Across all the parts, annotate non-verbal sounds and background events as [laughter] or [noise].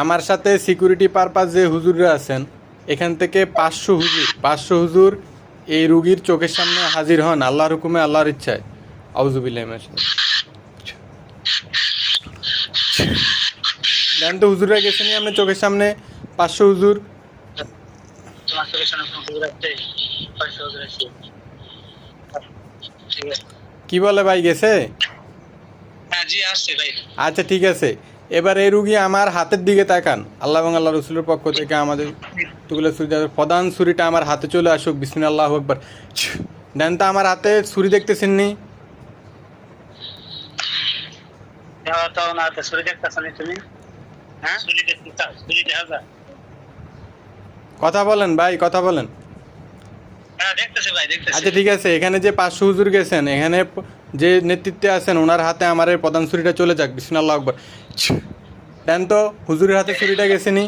আমার সাথে security purpose যে হুজুররা আছেন এখান থেকে পাঁচশো হুজুর পাঁচশো হুজুর এই রুগীর চোখের সামনে হাজির হন আল্লাহর হুকুমে আল্লাহর ইচ্ছায়। আউজুবিল্লাহ দেন তো হুজুররা গেছেন আপনার চোখের সামনে পাঁচশো হুজুর। কি বলে ভাই গেছে? হ্যাঁ আচ্ছা ঠিক আছে। এবার এই রুগী আমার হাতের দিকে তাকান। আল্লাহ এবং আল্লাহ রসুলের পক্ষ থেকে আমাদের তুগুলো ছুরি প্রধান ছুরিটা আমার হাতে চলে আসুক বিসমিন আল্লাহ একবার দেন তো আমার হাতে ছুরি দেখতেছেন নি? হ্যাঁ? কথা বলেন ভাই কথা বলেন। হ্যাঁ আচ্ছা ঠিক আছে এখানে যে পাঁচশো হুজুর গেছেন এখানে যে নেতৃত্বে আছেন, ওনার হাতে আমার এই প্রধান ছুরিটা চলে যাক। বিসমিন আল্লাহ আকবর দেন তো, হুজুরের হাতে ছুরিটা গেছে নি।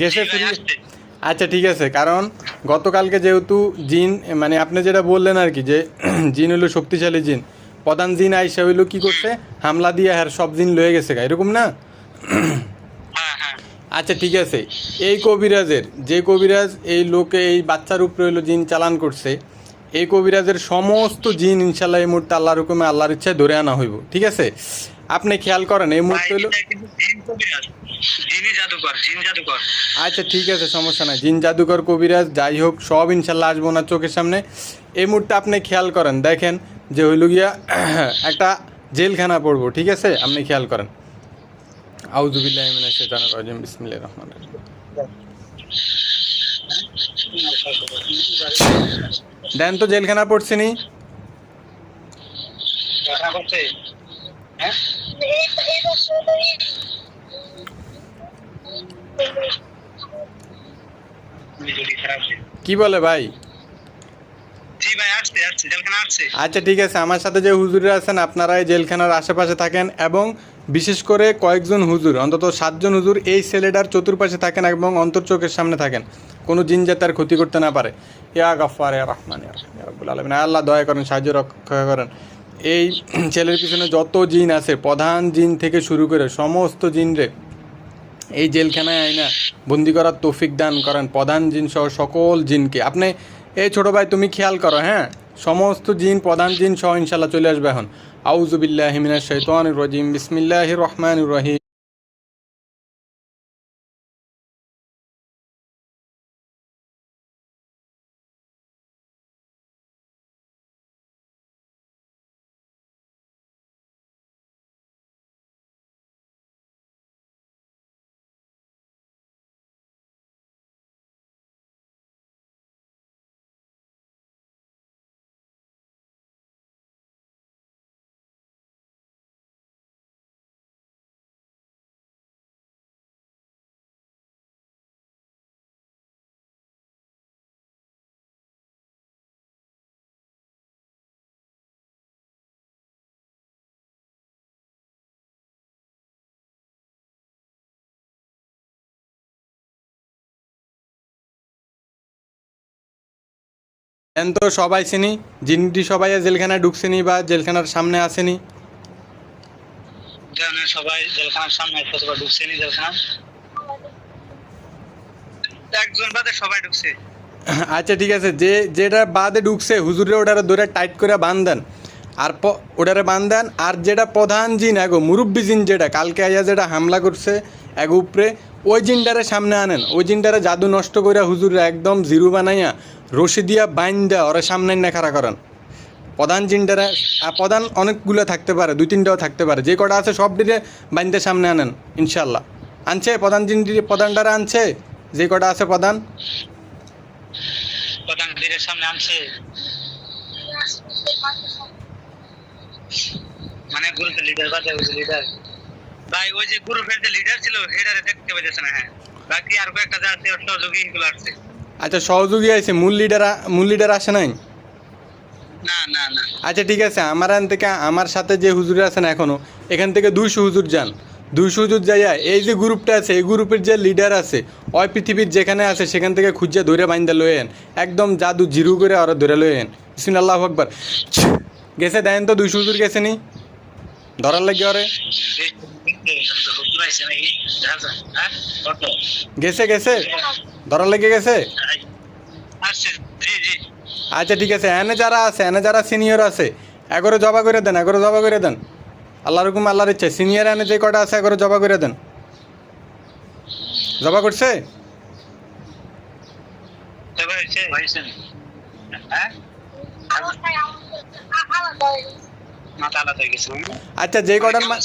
গেছে আচ্ছা ঠিক আছে, কারণ গতকালকে যেহেতু জিন মানে আপনি যেটা বললেন আর কি, যে [clears throat] জিন হলো শক্তিশালী জিন, প্রধান জিন আইসা হইল কি করছে? হামলা দিয়ে হ্যাঁ সব জিন লয়ে গেছে এরকম না? [clears throat] আচ্ছা ঠিক আছে। এই কবিরাজের যে কবিরাজ এই লোকে এই বাচ্চার উপরে হইল জিন চালান করছে এই কবিরাজের সমস্ত জিন ইনশাল্লাহ এই মুহূর্তে আল্লাহর হুকুমে আল্লাহর ইচ্ছায় ধরে আনা হইব। ঠিক আছে? আপনি খেয়াল করেন এই মুহূর্তে হইল আচ্ছা ঠিক আছে সমস্যা নাই। জিন জাদুকর কবিরাজ যাই হোক সব ইনশাল্লাহ আসব না চোখের সামনে। এই মুহূর্তে আপনি খেয়াল করেন দেখেন যে হইল গিয়া [clears throat] একটা জেলখানা পড়ব ঠিক আছে? আপনি খেয়াল করেন। আউজুবিল্লাহ মিনাশ শাইতানির রাজিম বিসমিল্লাহির রহমানির রহিম। দেন তো জেলখানা পড়ছি নি। দেখা করছে ভিডিওটি খারাপ ছিল। কি বলে ভাই আচ্ছা ঠিক আছে। আমার সাথে যে হুজুররা আছেন আপনারা এই জেলখানার আশেপাশে থাকেন এবং বিশেষ করে কয়েকজন হুজুর, অন্তত সাতজন হুজুর এই ছেলেটার চতুর্পাশে থাকেন এবং অন্তর চোখের সামনে থাকেন। কোনো জিন যাতে আর ক্ষতি করতে না পারে। ইয়া গফার ইয়া রহমান আলমিন। আল্লাহ দয়া করেন, সাহায্য রক্ষা করেন। এই [clears throat] ছেলের পিছনে যত জিন আছে, প্রধান জিন থেকে শুরু করে সমস্ত জিনরে এই জেলখানায় আইনা বন্দি করার তৌফিক দান করেন। প্রধান জিন সহ সকল জিনকে। আপনি এই ছোট ভাই, তুমি খেয়াল করো হ্যাঁ? সমস্ত জিন, প্রধান জিন সহ ইনশাল্লাহ চলে আসবে এখন। আউজুবিল্লাহ হিমিনা শৈতান রজিম। বিসমিল্লাহ রহমান রহিম। দেন তো সবাই চিনি জিনটি সবাই জেলখানায় ঢুকছেনি বা জেলখানার সামনে আসেনি। সবাই জেলখানার সামনে কতবার ঢুকছে জেলখানা একজন বাদে সবাই ঢুকছে। আচ্ছা ঠিক আছে যে যেটা বাদে ঢুকছে হুজুরে ওটা ধরে টাইট করে বান্ধেন আর ওটারে বান্ধেন আর যেটা প্রধান জিন, এগো, মুরব্বী জিন যেটা, কালকে আইয়া যেটা হামলা করছে এক উপরে, ওই জিনটারে সামনে আনেন। ওই জিনটারে জাদু নষ্ট করে হুজুরে একদম জিরু বানাইয়া, রশি দিয়া বাইন্দা ওরা সামনে না খাড়া করেন। প্রধান জিনটারে প্রধান অনেকগুলো থাকতে পারে, দুই তিনটাও থাকতে পারে। যে কটা আছে সব দিকে বাইন্দে সামনে আনেন ইনশাল্লাহ আনছে? প্রধান জিন প্রধানটারে আনছে? যে কটা আছে প্রধান? প্রধান সামনে আনছে। মানে গ্রুপের লিডার বাদে ওই লিডার ভাই ওই যে গ্রুপের যে লিডার ছিল হেডারে দেখতে পেয়েছে না হ্যাঁ। বাকি আর কয়েকটা যা আছে সহযোগী এগুলো আসছে। আচ্ছা সহযোগী আছে মূল লিডার মূল লিডার আসে নাই? না না না। আচ্ছা ঠিক আছে আমার এখান থেকে আমার সাথে যে হুজুর আছেন এখনও এখান থেকে দুইশো হুজুর যান। দুইশো হুজুর যাইয়া এই যে গ্রুপটা আছে এই গ্রুপের যে লিডার আছে ওই পৃথিবীর যেখানে আছে সেখান থেকে খুঁজে ধরে বাইন্দা লয়েন একদম জাদু জিরু করে ওরা ধরে লয়েন বিসমিল্লাহ আল্লাহু আকবার। গেছে, দেন তো, দুইশো হুজুর গেছে নি। ধরার লাগে ওরে। গেছে গেছে। ধরার লেগে গেছে? আচ্ছা ঠিক আছে। এনে যারা আছে, এনে যারা সিনিয়র আছে এগারো জবা করে দেন এগারো জবা করে দেন। আল্লাহর হুকুম, আল্লাহর ইচ্ছে। সিনিয়র এনে যে কটা আছে এগারো জবা করে দেন। জবা করছে? হ্যাঁ মাথা আলাদা হয়ে গেছে আচ্ছা যে কটার মা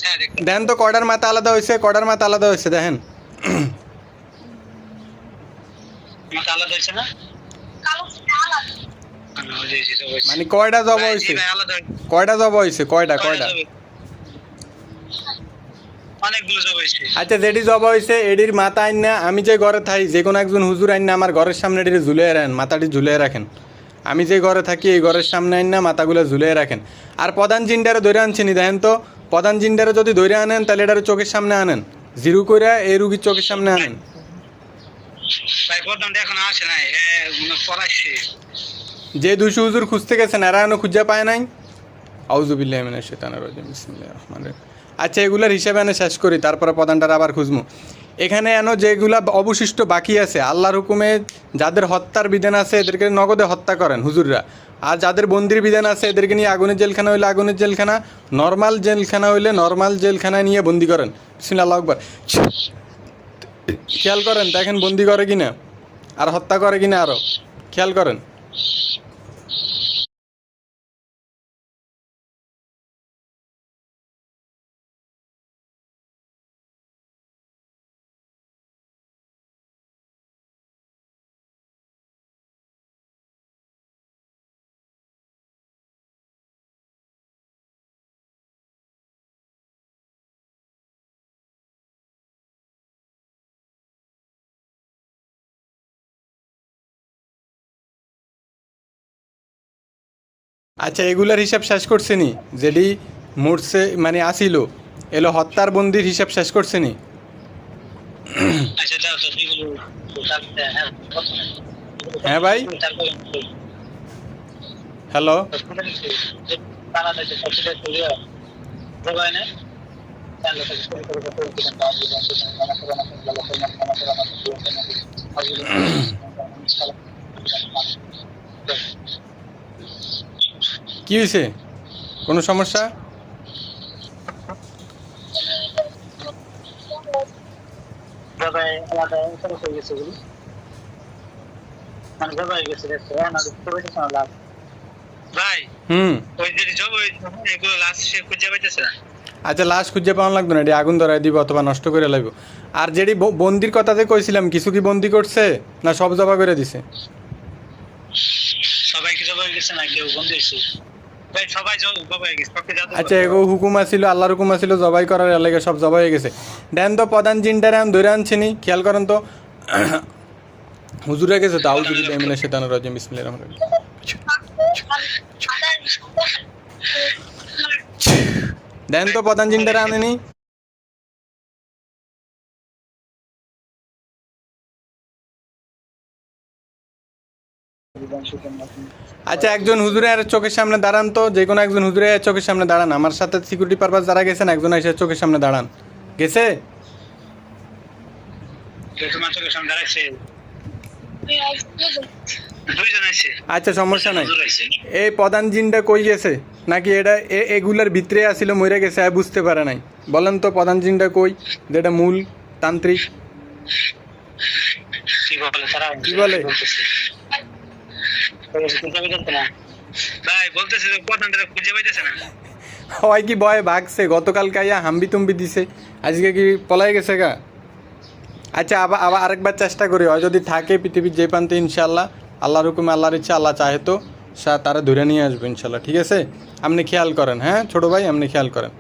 দেন তো কটার মাথা আলাদা হয়েছে কটার মাথা আলাদা হয়েছে দেখেন। মানে কয়টা জবা ভাই, হয়েছে। কয়টা জবা হয়েছে? কয়টা কয়টা আচ্ছা যেটি জবা হয়েছে এডির মাথা আইন না আমি যে ঘরে থাকি যে কোনো একজন হুজুর আইন না আমার ঘরের সামনে এটি ঝুলিয়ে রাখেন মাথাটি ঝুলিয়ে রাখেন। আমি যে ঘরে থাকি এই ঘরের সামনে আইন না মাথাগুলো ঝুলিয়ে রাখেন। আর প্রধান জিন্ডারে ধরে আনছিনি দেখেন তো প্রধান জিন্ডারে যদি ধরে আনেন তাহলে এটার চোখের সামনে আনেন। জিরু করে এই রুগীর চোখের সামনে আনেন। ভাই প্রধানটা এখন আসে নাই এ, পড়াইছে যে দুইশো হুজুর খুঁজতে গেছেন এরা এখনও খুঁজে পায় নাই। আউজুবিল্লাহ মিনাশ শাইতানির রাজিম বিসমিল্লাহির রহমানির আচ্ছা এগুলার হিসাবে এনে শেষ করি তারপরে প্রধানটার আবার খুঁজবো এখানে এনো যেগুলা অবশিষ্ট বাকি আছে, আল্লাহর হুকুমে যাদের হত্যার বিধান আছে এদেরকে নগদে হত্যা করেন হুজুররা। আর যাদের বন্দির বিধান আছে এদেরকে নিয়ে আগুনের জেলখানা হইলে আগুনের জেলখানা, নর্মাল জেলখানা হইলে নর্মাল জেলখানায় নিয়ে বন্দি করেন। বিসমিল্লাহ, আল্লাহু আকবার। খেয়াল করেন, দেখেন বন্দি করে কিনা, আর হত্যা করে কিনা আরও খেয়াল করেন। আচ্ছা এগুলার হিসাব শেষ করছে নি। যেটি মরছে মানে আসিল, এলো হত্যার বন্দির হিসাব শেষ করছে নি। যাও তো তুইগুলো তারপরে হ্যাঁ হ্যাঁ ভাই। হ্যালো। কি হয়েছে কোনো সমস্যা? খরচ হয়ে মানে জবাই গেছে লাভ। ভাই হুম। ওই যে জব হয়েছে এগুলো লাস্ট সে খুঁজে পাইতেছে না। আচ্ছা লাশ খুঁজে পাওয়া লাগতো না এটি আগুন ধরাই দিব অথবা নষ্ট করে লাগবে আর যেটি বন্দির কথা যে কইছিলাম কিছু কি বন্দি করছে না সব জবা করে দিছে? সবাই কি জবাই গেছে না কেউ বন্ধু হয়েছে? আচ্ছা এগো হুকুম আসিল আল্লাহর হুকুম আসিল জবাই করার এলাকা সব জবাই হয়ে গেছে। ড্যান তো প্রধান জিনটারে আমি ধরে আনছিনি খেয়াল করেন তো। হুজুরে গেছে দাউদ এমনি শেতান রাজিম বিসমিল্লাহির রহমানির রহিম। দেন তো প্রধান জিনটারে আনেনি। আচ্ছা একজন হুজুরে আর চোখের সামনে দাঁড়ান তো যে কোনো একজন হুজুরে আর চোখের সামনে দাঁড়ান। আমার সাথে সিকিউরিটি পারপাস যারা গেছেন একজন এসে চোখের সামনে দাঁড়ান। গেছে? আচ্ছা সমস্যা নাই। এই প্রধান জিনটা কই গেছে? নাকি এটা এগুলার ভিতরে আসিল মরে গেছে আর বুঝতে পারে নাই। বলেন তো প্রধান জিনটা কই? যেটা মূল তান্ত্রিক? কি বলে তারা কি বলে? বলতেছে। খুঁজে পাইতেছে না হয় কি ভয়ে ভাগছে? গতকাল কাইয়া হাম্বি তুম্বি দিছে। আজকে কি পলাই গেছে গা? আচ্ছা আবার আবার আরেকবার চেষ্টা করি। হয় যদি থাকে পৃথিবীর যে প্রান্তে ইনশাল্লাহ আল্লাহর হুকুমে, আল্লাহর ইচ্ছা, আল্লাহ চাহে তো তারা ধরে নিয়ে আসবে ইনশাল্লাহ ঠিক আছে? আপনি খেয়াল করেন হ্যাঁ? ছোটো ভাই, আপনি খেয়াল করেন।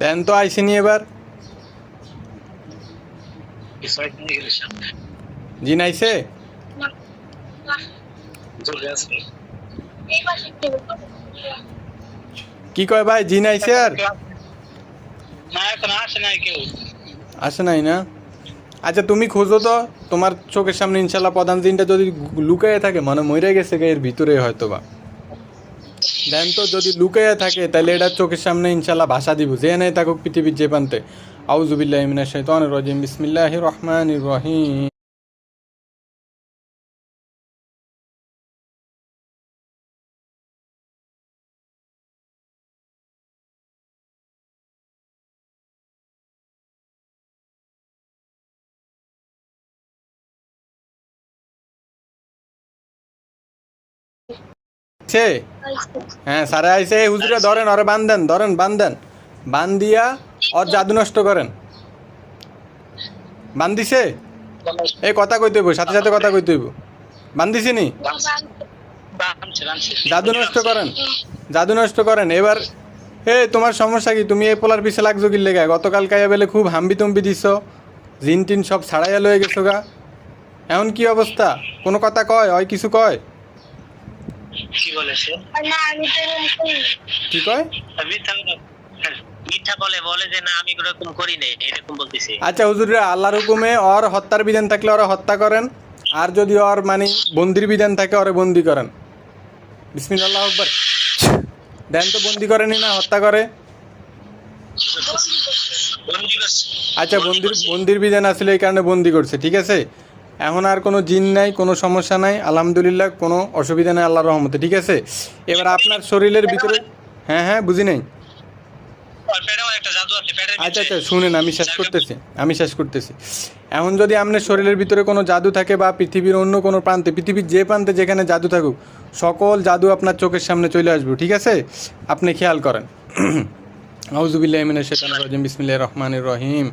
দেন তো আইসিনি এবার। জিন আইসে কি কয় ভাই জিন আইসে আর? আসে নাই না? আচ্ছা তুমি খোঁজো তো তোমার চোখের সামনে ইনশাল্লাহ প্রধান জিনটা যদি লুকাইয়ে থাকে মানে মরে গেছে এর ভিতরে হয়তো বা দেন তো যদি লুকাইয়া থাকে তাহলে এটা চোখের সামনে ইনশাল্লাহ ভাষা দিব। যে নাই থাকুক পৃথিবীর যে প্রান্তে। আউজুবিল্লাহ ইমিনা শৈতান রাজিম। বিসমিল্লাহ রহমান রহিম। সে হ্যাঁ সারে আইসে হুজুরে ধরেন, ওরে বান্ধেন ধরেন বান্ধেন বান দিয়া ওর জাদু নষ্ট করেন। বান্দিছে? এই কথা কইতে হইব, সাথে সাথে কথা কইতে হইব। বান্দিছি নি? জাদু নষ্ট করেন, জাদু নষ্ট করেন। এবার হে তোমার সমস্যা কি? তুমি এই পোলার পিছে লাগছো কি লেগা গতকাল কাইয়া বেলে খুব হাম্বি তুম্বি দিছ। জিন টিন সব ছাড়াইয়া লয়ে গেছো গা। এখন কি অবস্থা? কোনো কথা কয়? হয় কিছু কয়? কি বলেছে কি কয়? মিথ্যা হ্যাঁ, মিথ্যা বলে বলে যে না আমি এরকম করি নাই এরকম বলতেছি। আচ্ছা হুজুরে আল্লাহর হুকুমে ওর হত্যার বিধান থাকলে ওরা হত্যা করেন আর যদি ওর মানে বন্দির বিধান থাকে ওরে বন্দি করেন। বিসমিল্লাহ আকবর। দেন তো বন্দি করেনি না হত্যা করে। আচ্ছা বন্দির বন্দির বিধান আসলে এই কারণে বন্দি করছে ঠিক আছে? এখন আর কোনো জিন নাই, কোনো সমস্যা নাই। আলহামদুলিল্লাহ, কোনো অসুবিধা নাই আল্লাহর রহমতে, ঠিক আছে? এবার আপনার শরীরের ভিতরে হ্যাঁ হ্যাঁ বুঝি নাই? আচ্ছা আচ্ছা শুনেন, আমি শেষ করতেছি, আমি শেষ করতেছি। এখন যদি আপনার শরীরের ভিতরে কোনো জাদু থাকে বা পৃথিবীর অন্য কোনো প্রান্তে, পৃথিবীর যে প্রান্তে যেখানে জাদু থাকুক, সকল জাদু আপনার চোখের সামনে চলে আসবে, ঠিক আছে? আপনি খেয়াল করেন। [clears throat] আউজুবিল্লাহ মিনাশ শাইতানির রাজিম, বিসমিল্লাহির রহমানির রহিম।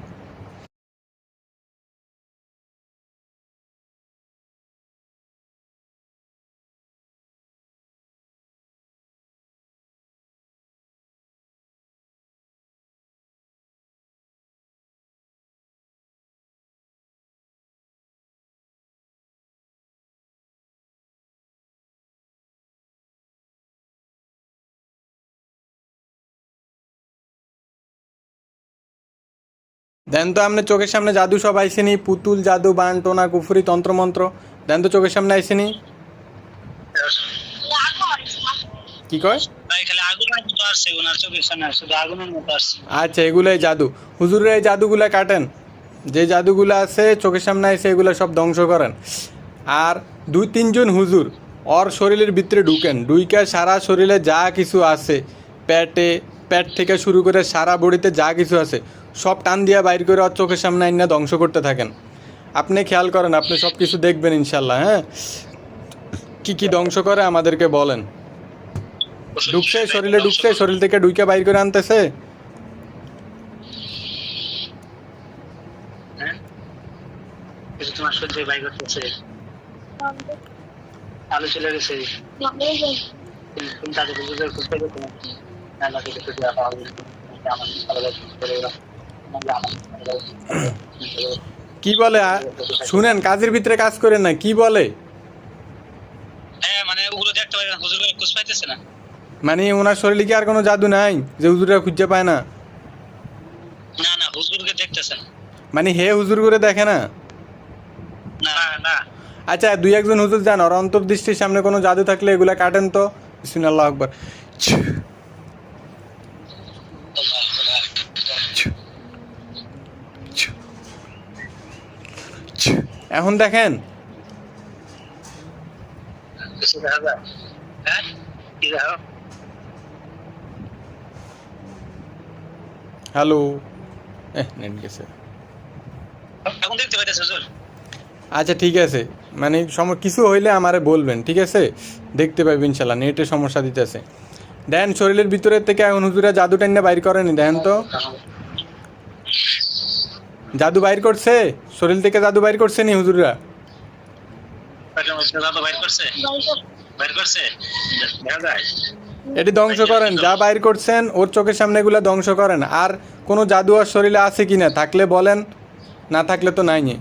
দেন তো আপনার চোখের সামনে জাদু সব আইসেনি, পুতুল, জাদু, বান, টোনা, কুফুরি, তন্ত্রমন্ত্র। দেন তো চোখের সামনে আইসেনি? কি কয়? আচ্ছা এগুলোই জাদু। হুজুরের এই জাদুগুলা কাটেন। যে জাদুগুলো আছে, চোখের সামনে আছে এগুলো সব ধ্বংস করেন। আর দুই তিনজন হুজুর ওর শরীরের ভিতরে ঢুকেন। ডুইকা সারা শরীরে যা কিছু আছে, পেটে, পেট থেকে শুরু করে সারা বডিতে যা কিছু আছে সব টান দিয়া বাইর করে ওর চোখের সামনে আইনা ধ্বংস করতে থাকেন। আপনি খেয়াল করেন, আপনি সব কিছু দেখবেন ইনশাল্লাহ হ্যাঁ? কি কি ধ্বংস করে আমাদেরকে বলেন। ঢুকছে শরীরে ঢুকছে শরীর থেকে ডুইকা বাইর করে আনতেছে? হ্যাঁ? আলো চলে গেছে। তাদের কি বলে? শুনেন কাজের ভিতরে কাজ করেন না কি বলে? হ্যাঁ মানে মানে ওনার শরীরে কি আর কোনো জাদু নাই যে হুজুরা খুঁজে পায় না? মানে হে হুজুর করে দেখে না? না না। আচ্ছা দুই একজন হুজুর যান ওর অন্তর্দৃষ্টির সামনে কোনো জাদু থাকলে এগুলা কাটেন তো। বিসমিল্লাহ আল্লাহ আকবর এখন দেখেন। হ্যাঁ হ্যালো নেট গেছে। আচ্ছা ঠিক আছে। মানে সম, কিছু হইলে আমারে বলবেন, ঠিক আছে? দেখতে পাইবেন ইনশাল্লাহ নেটে সমস্যা দিতেছে। দেন শরীরের ভিতরের থেকে এখন হুজুরা জাদু টাইনা বাইর করেনি, দেন তো। জাদু বাইর করছে? শরীর থেকে জাদু বাইর করছে নি হুজুররা? এটি ধ্বংস করেন যা বাইর করছেন ওর চোখের সামনে এগুলো ধ্বংস করেন। আর কোনো জাদু আর শরীরে আছে কি না থাকলে বলেন না থাকলে তো নাই নি।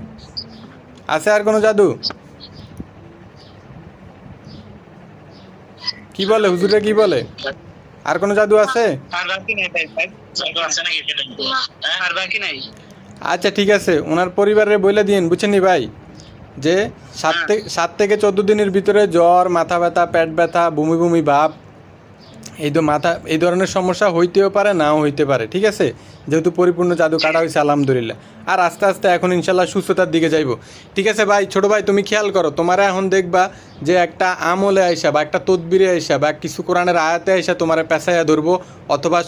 আছে আর কোনো জাদু? কি বলে হুজুরে কি বলে? আর কোনো জাদু আছে? আর বাকি নাই ভাই ভাই জাদু আছে নাকি? সেটা আর বাকি নাই? আচ্ছা ঠিক আছে। ওনার পরিবারে বলে দিন, বুঝছেন ভাই? যে সাত। থেকে সাত থেকে চোদ্দ দিনের ভিতরে জ্বর, মাথা ব্যথা, পেট ব্যথা, বমি বমি ভাব এই তো মাথা, এই ধরনের সমস্যা হইতেও পারে, নাও হইতে পারে, ঠিক আছে? যেহেতু পরিপূর্ণ জাদু কাটা হয়েছে আলহামদুলিল্লাহ। আর আস্তে আস্তে এখন ইনশাল্লাহ সুস্থতার দিকে যাইব। ঠিক আছে ভাই, ছোট ভাই, তুমি খেয়াল করো, তোমারা এখন দেখবা যে একটা আমলে আইসা বা একটা তদবিরে আইসা বা কিছু কোরআনের আয়াতে আইসা তোমার পেশায়া ধরবো, অথবা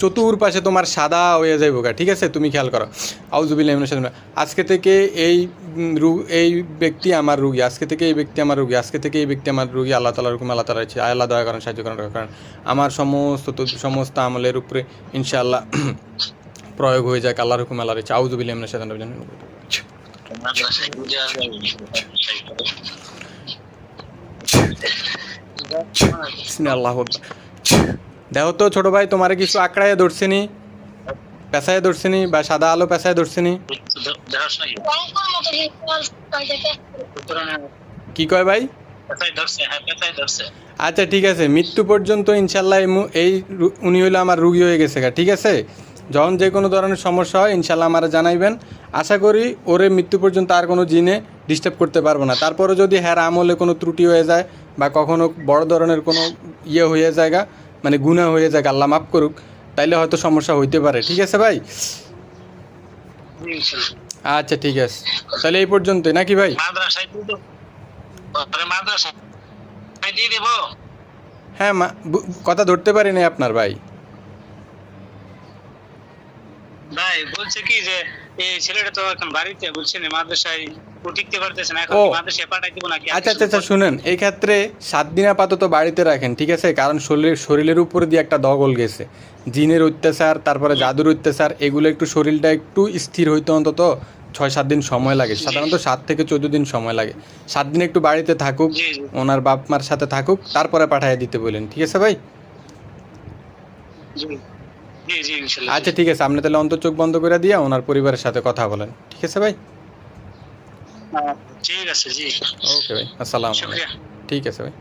চতুর পাশে তোমার সাদা হয়ে যাইব গা। ঠিক আছে, তুমি খেয়াল করো। আউজুবিল্লাহ মিনাশ আজকে থেকে এই এই ব্যক্তি আমার রুগী, আজকে থেকে এই ব্যক্তি আমার রুগী, আজকে থেকে এই ব্যক্তি আমার রুগী, আল্লাহ তালার হুকুম আল্লাহ তালা ইচ্ছে আল্লাহ দয়া করেন, সাহায্য করেন করেন। আমার সমস্ত সমস্ত আমলের উপরে ইনশাআল্লাহ প্রয়োগ হয়ে যাক, আল্লাহর হুকুম, আল্লাহর ইচ্ছে। আউজুবিল্লাহ মিনাশ শাইতানির রাজিম। বিসমিল্লাহ। দেখো তো ছোট ভাই, তোমার কিছু আঁকড়ায় ধরছেনি পেশায় ধরছেনি বা সাদা আলো পেশায় লিখতে দেখে কি কয় ভাই? ধরছে ধরছে আচ্ছা ঠিক আছে। মৃত্যু পর্যন্ত ইনশাল্লাহ এই উনি হইল আমার রুগী হয়ে গেছে ঠিক আছে? যখন যে কোনো ধরনের সমস্যা হয় ইনশাল্লাহ আমার জানাইবেন। আশা করি ওরে মৃত্যু পর্যন্ত আর কোনো জিনে ডিস্টার্ব করতে পারব না। তারপরে যদি হ্যার আমলে কোনো ত্রুটি হয়ে যায় বা কখনো বড় ধরনের কোনো ইয়ে হয়ে যায় গা, মানে গুণা হয়ে যায় আল্লাহ মাফ করুক তাইলে হয়তো সমস্যা হইতে পারে। ঠিক আছে ভাই? আচ্ছা ঠিক আছে। তাহলে এই পর্যন্তই নাকি ভাই? হ্যাঁ মা কথা ধরতে পারি না আপনার ভাই। ভাই বলছে কি যে এই ছেলেটা তো এখন বাড়িতে মাদ্রাসায় আচ্ছা আচ্ছা আচ্ছা শুনেন এই ক্ষেত্রে সাত দিন আপাতত বাড়িতে রাখেন ঠিক আছে? কারণ শরীর শরীরের উপরে দিয়ে একটা দগল গেছে। জিনের অত্যাচার তারপরে জাদুর অত্যাচার এগুলো একটু শরীরটা একটু স্থির হইতে অন্তত ছয় সাত দিন সময় লাগে। সাধারণত সাত থেকে চোদ্দ দিন সময় লাগে। সাত দিন একটু বাড়িতে থাকুক ওনার বাপ মার সাথে থাকুক তারপরে পাঠিয়ে দিতে বলেন ঠিক আছে ভাই? জি জি জি আচ্ছা ঠিক আছে। আপনি তাহলে অন্তর চোখ বন্ধ করে দিয়ে ওনার পরিবারের সাথে কথা বলেন। ঠিক আছে ভাই? ঠিক আছে জি। ওকে ভাই আসসালাম ঠিক আছে ভাই।